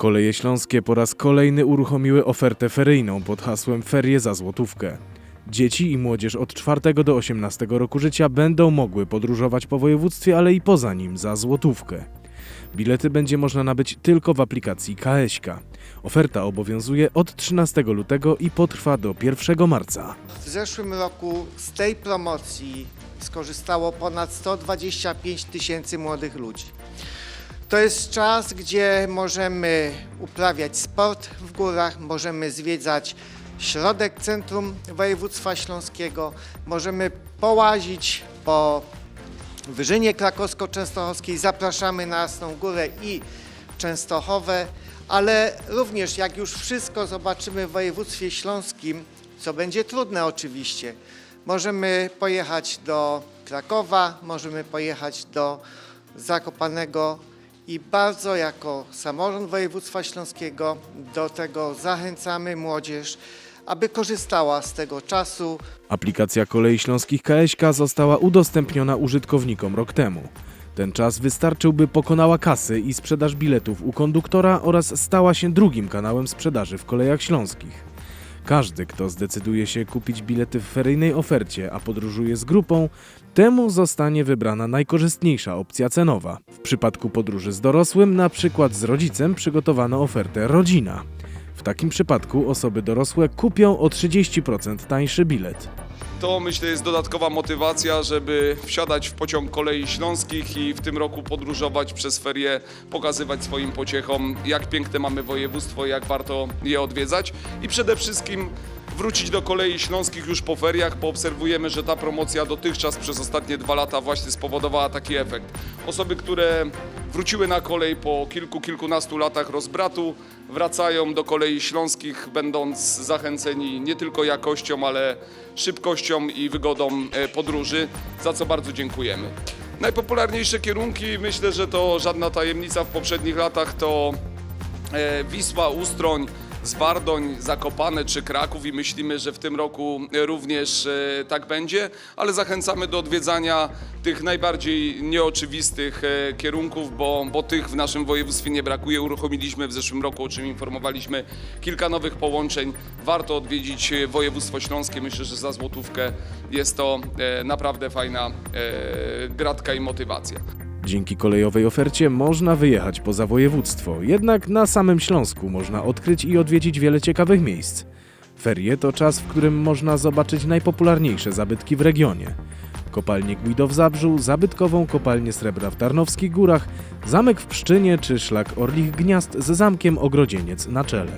Koleje Śląskie po raz kolejny uruchomiły ofertę feryjną pod hasłem Ferie za złotówkę. Dzieci i młodzież od 4 do 18 roku życia będą mogły podróżować po województwie, ale i poza nim za złotówkę. Bilety będzie można nabyć tylko w aplikacji KSK. Oferta obowiązuje od 13 lutego i potrwa do 1 marca. W zeszłym roku z tej promocji skorzystało ponad 125 tysięcy młodych ludzi. To jest czas, gdzie możemy uprawiać sport w górach, możemy zwiedzać środek centrum województwa śląskiego, możemy połazić po Wyżynie Krakowsko-Częstochowskiej. Zapraszamy na Jasną Górę i Częstochowę, ale również jak już wszystko zobaczymy w województwie śląskim, co będzie trudne oczywiście, możemy pojechać do Krakowa, możemy pojechać do Zakopanego i bardzo jako samorząd województwa śląskiego do tego zachęcamy młodzież, aby korzystała z tego czasu, Aplikacja Kolei Śląskich KSK została udostępniona użytkownikom rok temu. Ten czas wystarczył, by pokonała kasy i sprzedaż biletów u konduktora oraz stała się drugim kanałem sprzedaży w kolejach śląskich. Każdy, kto zdecyduje się kupić bilety w feryjnej ofercie, a podróżuje z grupą, temu zostanie wybrana najkorzystniejsza opcja cenowa. W przypadku podróży z dorosłym, na przykład z rodzicem, przygotowano ofertę rodzina. W takim przypadku osoby dorosłe kupią o 30% tańszy bilet. To myślę jest dodatkowa motywacja, żeby wsiadać w pociąg kolei śląskich i w tym roku podróżować przez ferie, pokazywać swoim pociechom, jak piękne mamy województwo, jak warto je odwiedzać. I przede wszystkim wrócić do kolei śląskich już po feriach, bo obserwujemy, że ta promocja dotychczas przez ostatnie dwa lata właśnie spowodowała taki efekt. Osoby, które wróciły na kolej po kilku, kilkunastu latach rozbratu, wracają do kolei śląskich, będąc zachęceni nie tylko jakością, ale szybkością i wygodą e, podróży, za co bardzo dziękujemy. Najpopularniejsze kierunki, myślę, że to żadna tajemnica w poprzednich latach, to e, Wisła, Ustroń, Zwardoń, Zakopane czy Kraków i myślimy, że w tym roku e, również e, tak będzie, ale zachęcamy do odwiedzania tych najbardziej nieoczywistych e, kierunków, bo, bo tych w naszym województwie nie brakuje. Uruchomiliśmy w zeszłym roku, o czym informowaliśmy, kilka nowych połączeń. Warto odwiedzić województwo śląskie. Myślę, że za złotówkę jest to naprawdę fajna gratka i motywacja. Dzięki kolejowej ofercie można wyjechać poza województwo, jednak na samym Śląsku można odkryć i odwiedzić wiele ciekawych miejsc. Ferie to czas, w którym można zobaczyć najpopularniejsze zabytki w regionie. Kopalnię Guido w Zabrzu, zabytkową kopalnię srebra w Tarnowskich Górach, zamek w Pszczynie czy szlak Orlich Gniazd z zamkiem Ogrodzieniec na czele.